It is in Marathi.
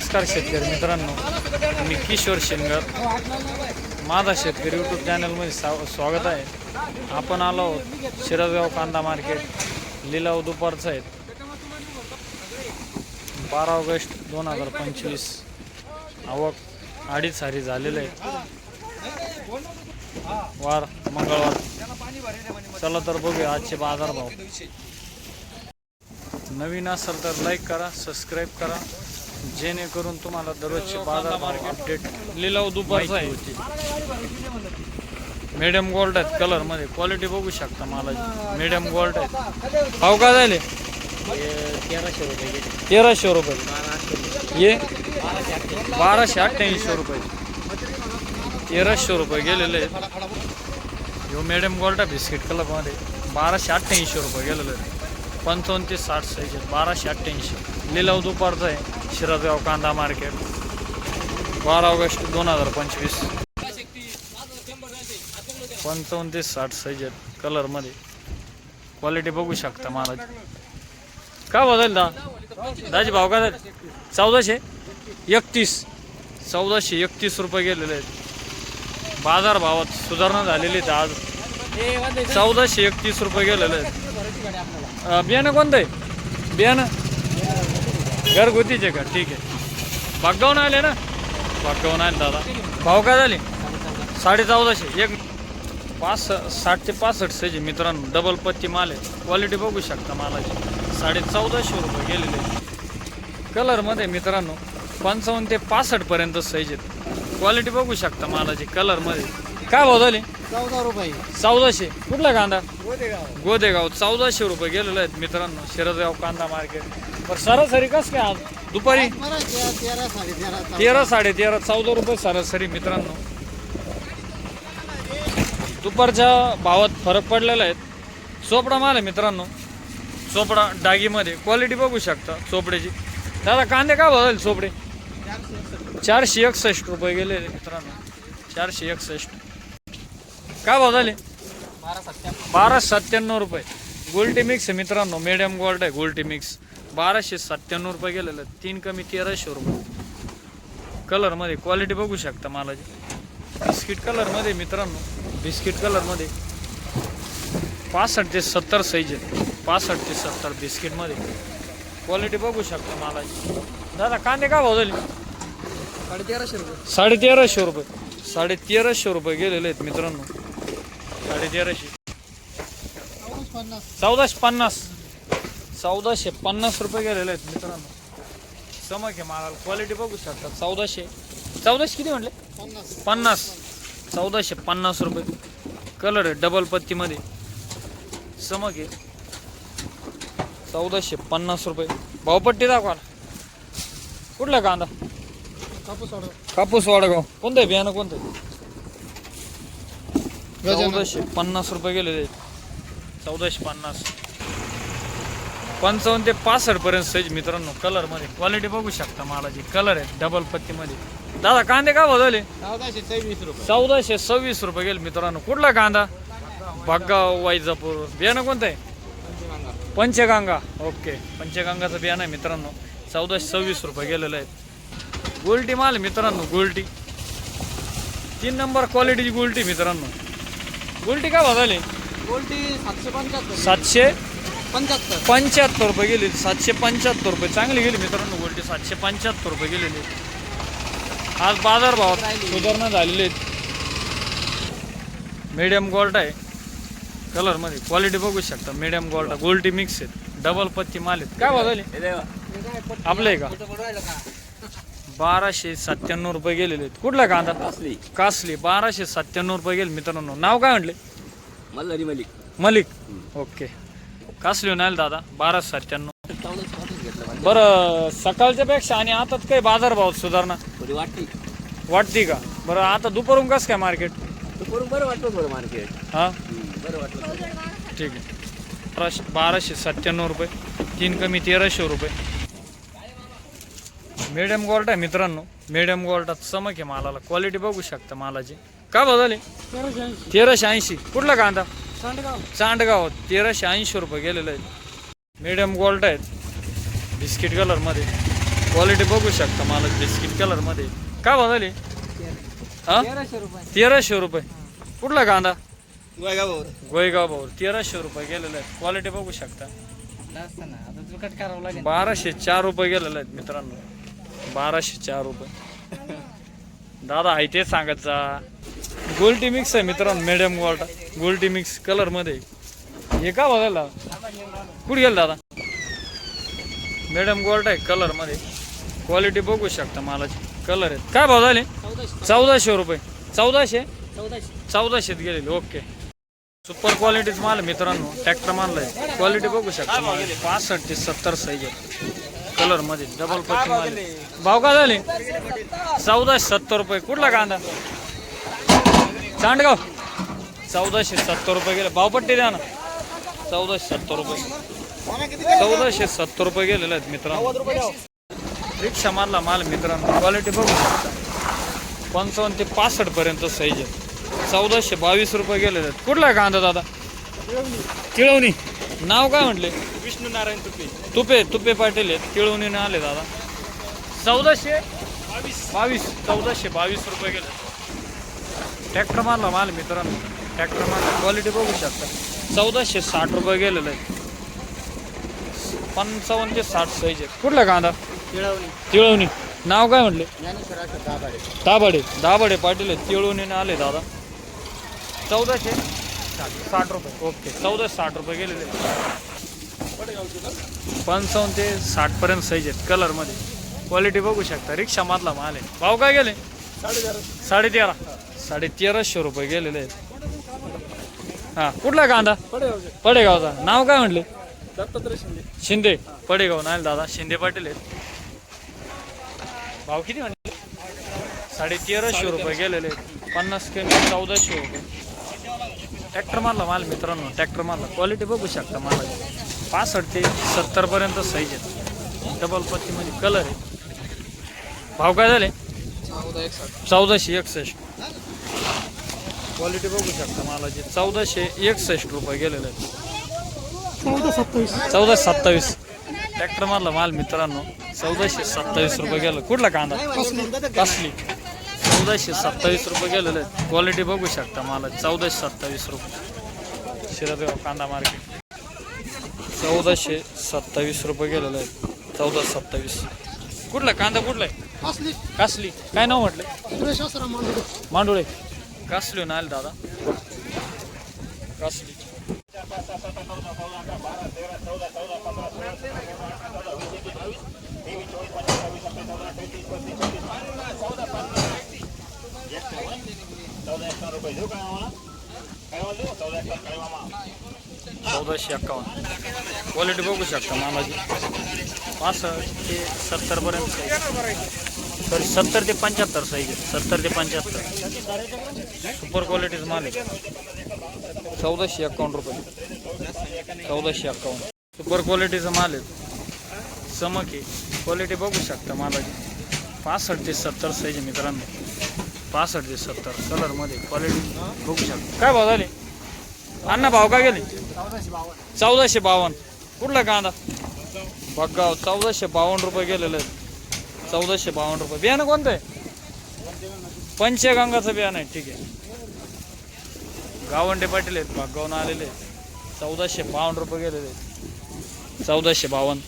नमस्कार शेतकरी मित्रांनो मी किशोर शिंगर माझा शेतकरी यूट्यूब चॅनलमध्ये साव स्वागत आहे. आपण आलो आहोत शिरसगाव कांदा मार्केट लिलाव दुपारचं आहे. बारा ऑगस्ट दोन हजार पंचवीस. आवक अडीच हारी झालेलं आहे. वार मंगळवार. चला तर बघूया आजचे बाजारभाव. नवीन असेल तर लाईक करा सबस्क्राईब करा. जेणेकरून तुम्हाला दररोजचे बाजार अपडेट लिलाव दुपारचा आहे. मीडियम गोल्ड आहेत कलरमध्ये क्वालिटी बघू शकता मला मीडियम गोल्ड आहेत. भाव काय झाले? तेराशे रुपये. तेराशे रुपये ये? बाराशे अठ्ठ्याऐंशी रुपये. तेराशे रुपये गेलेले आहेत. ह्यो मीडियम गोल्ड आहे बिस्किट कलरमध्ये बाराशे अठ्ठ्याऐंशी रुपये गेलेले आहेत. पंचावन्न ते साठ साईज बाराशे अठ्ठ्याऐंशी. लिलाव दुपारचा आहे. शिरसगाव कांदा मार्केट. बारा ऑगस्ट दोन हजार पंचवीस. पंचावन्न ते साठ साईज आहेत कलरमध्ये. क्वालिटी बघू शकता मला का बदल दा दाजी भाव काय झाले? चौदाशे? एकतीस. चौदाशे एकतीस रुपये गेलेले आहेत. बाजार भावात सुधारणा झालेली आहे आज. चौदाशे एकतीस रुपये गेलेले आहेत. बियाणं कोणतं आहे? बियाणं? घरगुतीचे का? ठीक आहे. बागगावून आले ना? बागगावून आले दादा. भाव काय झाले? साडे चौदाशे. एक पाच साठ ते पासष्ट आहे मित्रांनो डबल पत्ती माल आहे. क्वालिटी बघू शकता मालाची. साडे चौदाशे रुपये गेलेले कलरमध्ये मित्रांनो पंचावन्न ते पासष्ट पर्यंत साईज आहेत. क्वालिटी बघू शकता मालाची कलरमध्ये काय भाव झाले? चौदा रुपये. चौदाशे. कुठला कांदा? गोदेगाव. गोदेगाव. चौदाशे रुपये गेलेले आहेत मित्रांनो. शिरसगाव कांदा मार्केट. पण सरासरी कसं काय आज? दुपारी? तेरा साडे तेरा तेरा साडे तेरा चौदा रुपये सरासरी मित्रांनो. दुपारच्या भावात फरक पडलेला आहे. चोपडा माल आहे मित्रांनो. चोपडा डागीमध्ये. क्वालिटी बघू शकता चोपड्याची. दादा कांदे का बघाल चोपडे? चारशे एकसष्ट रुपये गेले मित्रांनो. चारशे एकसष्ट. काय भाव झाले बारा सत्त्याण्णव रुपये. गोल्टी मिक्स आहे मित्रांनो. मिडियम गोल्ड आहे गोल्टी मिक्स. बाराशे सत्त्याण्णव रुपये गेलेलं. तीन कमी तेराशे रुपये. कलरमध्ये क्वालिटी बघू शकता मालाची. बिस्किट कलरमध्ये मित्रांनो बिस्किट कलरमध्ये पासष्ट ते सत्तर साईज आहे पासष्ट ते सत्तर बिस्किटमध्ये. क्वालिटी बघू शकता मालाची. दादा कांदे का भाव झाले? साडे तेराशे रुपये. साडे तेराशे रुपये. साडे तेराशे रुपये गेलेले आहेत मित्रांनो. साडे तेराशे पन्नास. चौदाशे पन्नास. चौदाशे पन्नास रुपये गेलेले आहेत मित्रांनो. चमक आहे मालाला. क्वालिटी बघू शकता. चौदाशे. चौदाशे किती म्हटले? पन्नास. पन्नास. चौदाशे पन्नास रुपये. कलर आहे डबल पत्तीमध्ये. चमक आहे. चौदाशे पन्नास रुपये. भावपट्टी दाखवा. कुठला कांदा? कापूस ऑर्डर कापूस वाडगाव कोणतं आहे? बियाणं कोणतं आहे? चौदाशे पन्नास रुपये गेलेले आहेत. चौदाशे पन्नास. पंचावन्न ते पासष्ट पर्यंत साईज मित्रांनो कलरमध्ये क्वालिटी बघू शकता मालाची. कलर आहे डबल पत्तीमध्ये. दादा कांदे का बदलले चौदाशे सव्वीस रुपये. चौदाशे सव्वीस रुपये गेले मित्रांनो. कुठला कांदा? बागगाव वाईजापूर बियाणं कोणतं आहे? पंचगंगा. ओके पंचगंगाचं बियाणं आहे मित्रांनो. चौदाशे सव्वीस रुपये गेलेलं आहे. गोल्टी माल मित्रांनो गोल्टी. तीन नंबर क्वालिटीची गोल्टी मित्रांनो. गोल्टी का बदलले गोल्टी सातशे पंच्याहत्तर. सातशे? पंच्याहत्तर. पंच्याहत्तर रुपये गेले सातशे पंच्याहत्तर रुपये. चांगली गेली मित्रांनो गोल्टी सातशे पंच्याहत्तर रुपये गेलेली आज बाजार भावात सुधारणा झालेली आहेत. मीडियम गोल्ड आहे. कलरमध्ये क्वालिटी बघू शकता. मीडियम गोल्ड गोल्टी मिक्स आहेत. डबल पत्ती माल आहेत. काय बदलले आपलं आहे का? बाराशे सत्त्याण्णव रुपये गेलेले आहेत. कुठला कांदा? कासली. कासली. बाराशे सत्त्याण्णव रुपये गेले मित्रांनो. नाव काय म्हटले? मल्हारी मलिक. मलिक. ओके कासली नाही दादा? बारा सत्त्याण्णव. बरं सकाळच्या पेक्षा आणि आता काही बाजार भाव सुधारणा. थोडी वाटते वाटते का? बरं आता दुपारून कसं काय मार्केट करून बरं वाटलं थोडं मार्केट हां? बरं वाटलं ठीक आहे. बाराशे बाराशे सत्त्याण्णव रुपये. तीन कमी तेराशे रुपये. मीडियम गोल्ड आहे मित्रांनो. मीडियम गोल्डात चमक आहे मालाला. क्वालिटी बघू शकता मालाची. का बदल तेराशे ऐंशी. कुठला कांदा? चांडगाव. तेराशे ऐंशी रुपये गेलेलं आहे मीडियम गोल्ड आहेत. बिस्किट कलरमध्ये क्वालिटी बघू शकता मला बिस्किट कलरमध्ये. काय भाव झाली? हा? तेराशे रुपये. कुठला कांदा? गोयगाव भाऊ तेराशे रुपये गेलेले आहेत. क्वालिटी बघू शकता. बाराशे चार रुपये गेलेले आहेत मित्रांनो. बाराशे चार रुपये. दादा आहे ते सांगायचा गोल्टी मिक्स आहे मित्रांनो मिडियम गोल्ट गोल्टी मिक्स कलरमध्ये. हे का बघायला? कुठे गेलं दादा? मिडियम गोल्ट आहे कलरमध्ये. क्वालिटी बघू शकता मालाची. कलर आहेत. काय भाव झाले? चौदाशे रुपये. चौदाशे? चौदाशेत गेलेले. ओके सुपर क्वालिटीच माल मित्रांनो. ट्रॅक्टर मानलाय क्वालिटी बघू शकता माल. पासष्ट ते सत्तर साईज आहे. कलरमध्ये डबल पट्टी माल भाव का झाले? चौदाशे सत्तर रुपये. कुठला कांदा? चांडगाव चौदाशे सत्तर रुपये गेले. भावपट्टी द्या ना. चौदाशे सत्तर रुपये. चौदाशे सत्तर रुपये गेलेले आहेत मित्रांनो. रिक्षा मारला माल मित्रांनो. क्वालिटी बघू. शकता पंचावन्न ते पासष्ट पर्यंत साईज आहे. चौदाशे बावीस रुपये गेलेले आहेत. कुठला आहे कांदा दादा? तिळवणी. नाव काय म्हटले? विष्णू नारायण तुपे. तुपे तुपे पाटील आहेत. तिळवणीने आले दादा. चौदाशे बावीस. चौदाशे बावीस रुपये गेले. ट्रॅक्टर मारला माल मित्रांनो. ट्रॅक्टर मारला. क्वालिटी बघू शकता. चौदाशे साठ रुपये गेलेले आहेत. पंचावन्न ते साठ साईज आहे कुठला कांदा? तिळवणी. तिळवणी. नाव काय म्हटले? दाभाडे. दाभाडे. पाटील आहेत. तिळवणीने आले दादा. चौदाशे साठ रुपये. ओके. चौदाशे साठ रुपये गेलेले पंचावन्न ते साठ पर्यंत साईज आहेत. कलरमध्ये. क्वालिटी बघू शकता. रिक्षा मधला माल आहे. भाव काय गेले? साडे तेरा साडे तेराशे रुपये गेलेले आहेत. हा कुठला कांदा? पडेगावचा. नाव काय म्हटले? दत्तात्रय शिंदे. शिंदे पडेगाव. नाही दादा शिंदे पाटील आहेत. भाव किती म्हणले साडे तेराशे रुपये गेलेले आहेत. पन्नास किलो चौदाशे रुपये. ट्रॅक्टर मारला माल मित्रांनो ट्रॅक्टर मारला. क्वालिटी बघू शकता मला. पासष्ट ते सत्तर पर्यंत साईज आहेत. डबल पत्तीमध्ये कलर आहे भाव काय झाले? चौदा एकसष्ट चौदाशे एकसष्ट. क्वालिटी बघू शकता मला जे चौदाशे एकसष्ट रुपये गेलेले आहेत. चौदा सत्तावीस. चौदा सत्तावीस. ट्रॅक्टर मारला माल मित्रांनो चौदाशे सत्तावीस रुपये गेलं. कुठला कांदा? कसली? चौदाशे सत्तावीस रुपये गेलेले आहेत. क्वालिटी बघू शकता मला चौदाशे सत्तावीस रुपये. शिरदगाव कांदा मार्केट चौदाशे सत्तावीस रुपये गेलेले आहेत. चौदा सत्तावीस. कुठला? कांदा कुठला आहे? कासली? काय नाव म्हटलं? मांडुळे. ना आले दादा कासली चौदाशे एक्कावन्न क्वालिटी बघू शकता मालाची पासष्ट ते सत्तर सॉरी सत्तर ते पंच्याहत्तर साईज सत्तर ते पंच्याहत्तर सुपर क्वालिटीज माल आहे. चौदाशे एक्कावन्न रुपये. चौदाशे एक्कावन्न सुपर क्वालिटीचा माल आहे. चमक आहे. क्वालिटी बघू शकता मालाची. पासष्ट ते सत्तर साईज मित्रांनो. पासष्ट ते सत्तर कलरमध्ये क्वालिटी बघू शकता. काय भाव झाले? अण्णा भाव काय गेले? चौदाशे बावन्न. कुठला कांदा? बघाव चौदाशे बावन्न रुपये गेलेले आहेत. चौदाशे बावन्न रुपये. बियाणं कोणतं आहे? पंचगंगाचं बियाणं आहे ठीक आहे. गावंडे पाटील आहेत भागावून आलेले आहेत. चौदाशे बावन्न रुपये गेलेले आहेत. चौदाशे बावन्न.